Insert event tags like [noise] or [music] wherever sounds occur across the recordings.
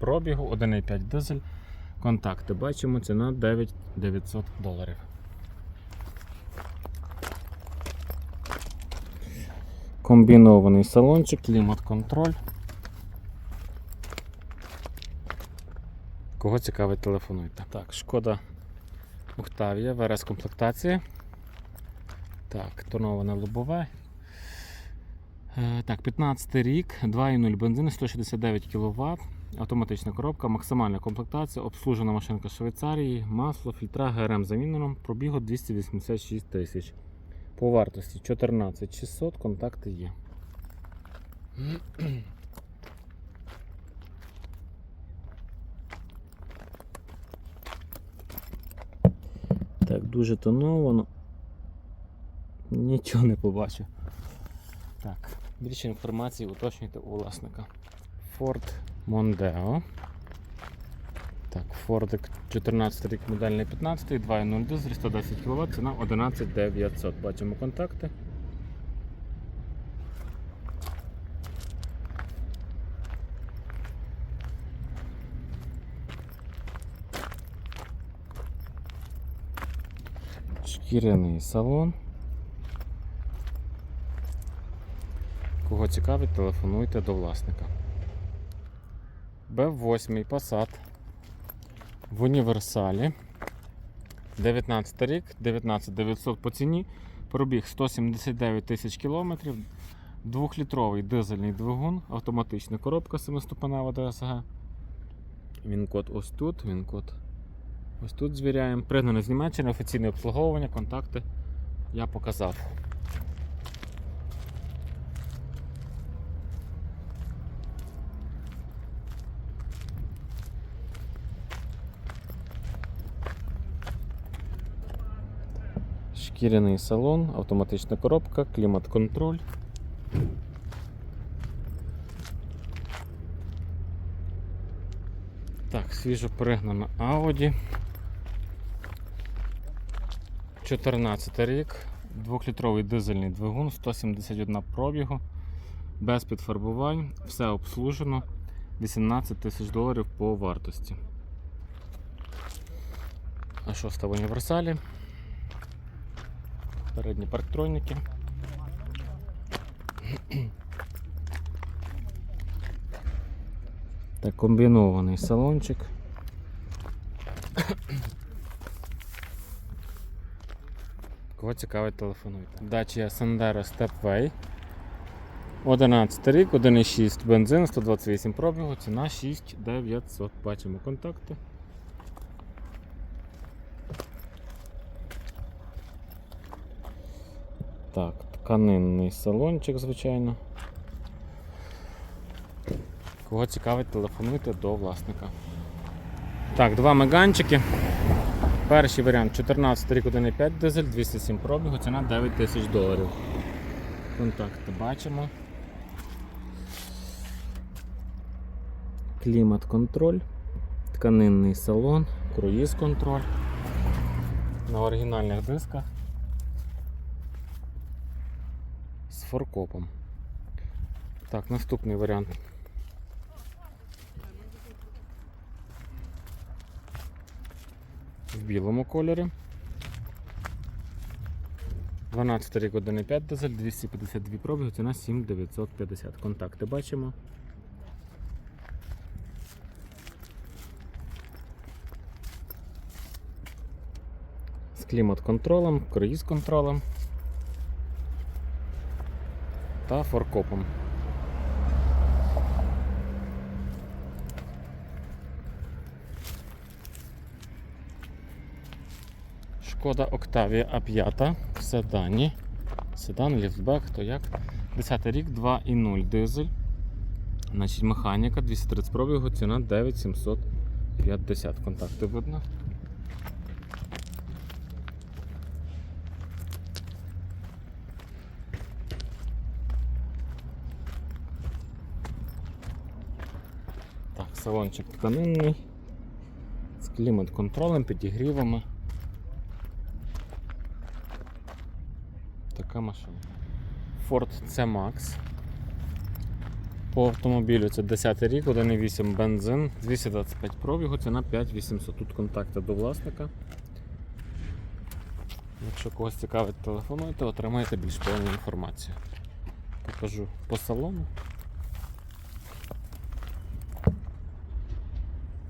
пробігу, 1,5 дизель. Контакти бачимо, ціна 9900 доларів. Комбінований салончик, клімат-контроль. Кого цікавить, телефонуйте. Так, шкода Октавія, ВРС комплектації. Так, тоноване лобове. Е, Так, 15 рік, 2,0 бензин, 169 кВт, автоматична коробка, максимальна комплектація, обслужена машинка Швейцарії, масло, фільтра ГРМ замінено, пробігу 286 тисяч. По вартості 14600, контакти є. [clears throat] Так, дуже тоновано. Нічого не побачив. Так, більше інформації уточнюйте у власника. Ford Mondeo. Так, Ford 14 рік модельний 15, 2.0 дизель, 110 кВт, ціна 11900. Бачимо контакти. Шкіряний салон. Кого цікавить, телефонуйте до власника. Б8 Passat в універсалі. 19 рік, 19900 по ціні. Пробіг 179 тисяч кілометрів. Двохлітровий дизельний двигун, автоматична коробка 7-ступенева ДСГ. Він код ось тут, він код ось тут звіряємо. Пригнано з Німеччини, офіційне обслуговування, контакти я показав. Шкіряний салон, автоматична коробка, клімат-контроль. Так, свіжо перегнана Audi. 14 рік, 2-літровий дизельний двигун, 171 пробігу, без підфарбувань, все обслужено, 18 тисяч доларів по вартості. А шоста в універсалі. Передні парктроніки. Так, комбінований салончик. Кого цікавить, телефонуйте. Dacia Sandero Stepway. 11 рік, 1,6 бензин, 128 пробігу, ціна 6900. Бачимо контакти. Так, тканинний салончик, звичайно. Кого цікавить, телефонуйте до власника. Так, два меганчики. Перший варіант 14 рік 1,5 дизель, 207 пробігу, ціна 9 тисяч доларів. Контакти бачимо. Клімат-контроль, тканинний салон, круїз-контроль. На оригінальних дисках. з форкопом. Так, наступний варіант. В білому кольорі. 12 рік 1,5 дизель, 252 пробіги, ціна 7950. Контакти бачимо. З клімат-контролем, круїз-контролем та форкопом. Шкода A5 в седані. Седан, ліфтбек, то як. 10 рік, 2,0 дизель. Значить, механіка 230 пробігу, ціна 9750. Контакти видно. Так, салончик тканинний. З клімат-контролем, підігрівами. Така машина. Ford C-Max. По автомобілю це 10 рік, 1,8 бензин, 225 пробігу, ціна 5800. Тут контакти до власника. Якщо когось цікавить, телефонуйте, отримаєте більш повну інформацію. Покажу по салону.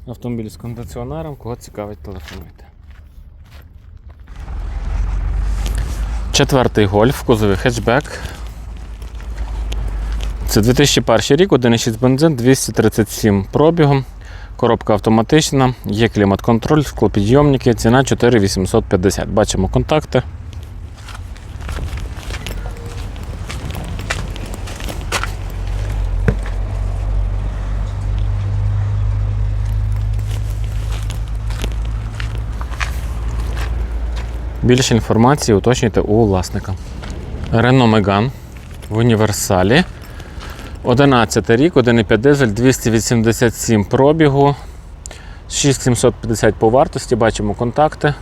Автомобіль з кондиціонером, кого цікавить, телефонуйте. Четвертий гольф, кузовий хетчбек. Це 2001 рік, 1,6 бензин, 237 пробігом. Коробка автоматична, є клімат-контроль, склопідйомники, ціна 4850. Бачимо контакти. Більше інформації уточнюйте у власника. Renault Megane в універсалі. 11 рік, 1,5 дизель, 287 пробігу, 6750 по вартості, бачимо контакти.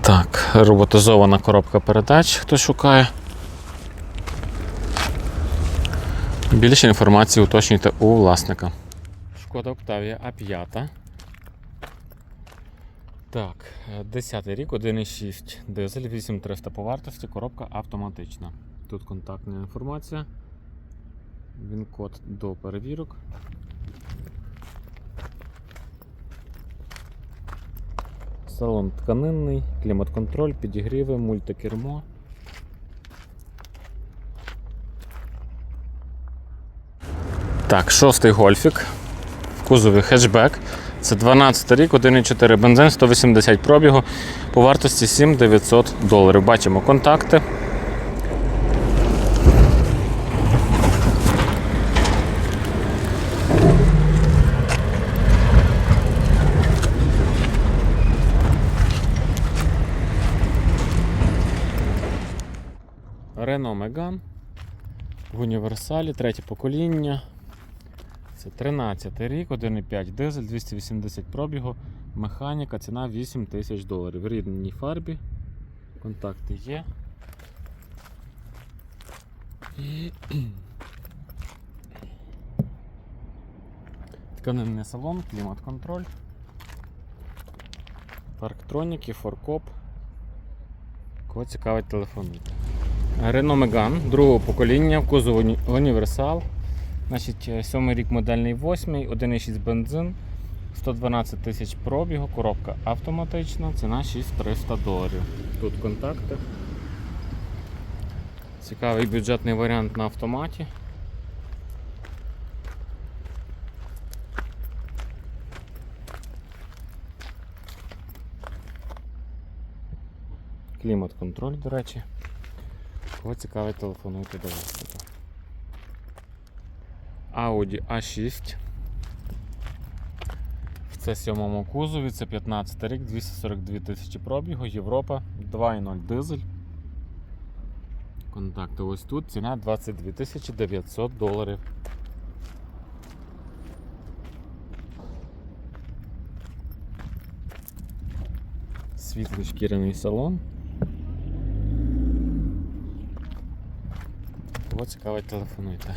Так, роботизована коробка передач, хто шукає. Більше інформації уточнюйте у власника. Шкода Octavia A5. Так, 10 рік, 1,6 дизель, 8300 по вартості, коробка автоматична. Тут контактна інформація. Він код до перевірок. Салон тканинний, клімат-контроль, підігріви, мультикермо. Так, шостий гольфік. Кузові хетчбек. Це 12 рік, 1,4 бензин, 180 пробігу по вартості 7900 доларів. Бачимо контакти. Renault Megane в універсалі, третє покоління. Це 13 рік, 1,5 дизель, 280 пробігу, механіка, ціна 8 тисяч доларів. В рідній фарбі. Контакти є. І... [clears throat] Тканинний салон, клімат-контроль. Парктроніки, форкоп. Кого цікавить телефонуйте. Renault Megane другого покоління, в кузов універсал. Значить, е, сьомий рік модельний 8, 1,6 бензин, 112 тисяч пробігу, коробка автоматична, ціна 6300 доларів. Тут контакти. Цікавий бюджетний варіант на автоматі. Клімат-контроль, до речі. Кого цікавить, телефонуйте до власника. Audi A6. В це сьомому кузові, це 15 рік, 242 тисячі пробігу, Європа, 2.0 дизель. Контакти ось тут, ціна 22 тисячі 900 доларів. Світлий шкіряний салон. Кого цікавить, телефонуйте.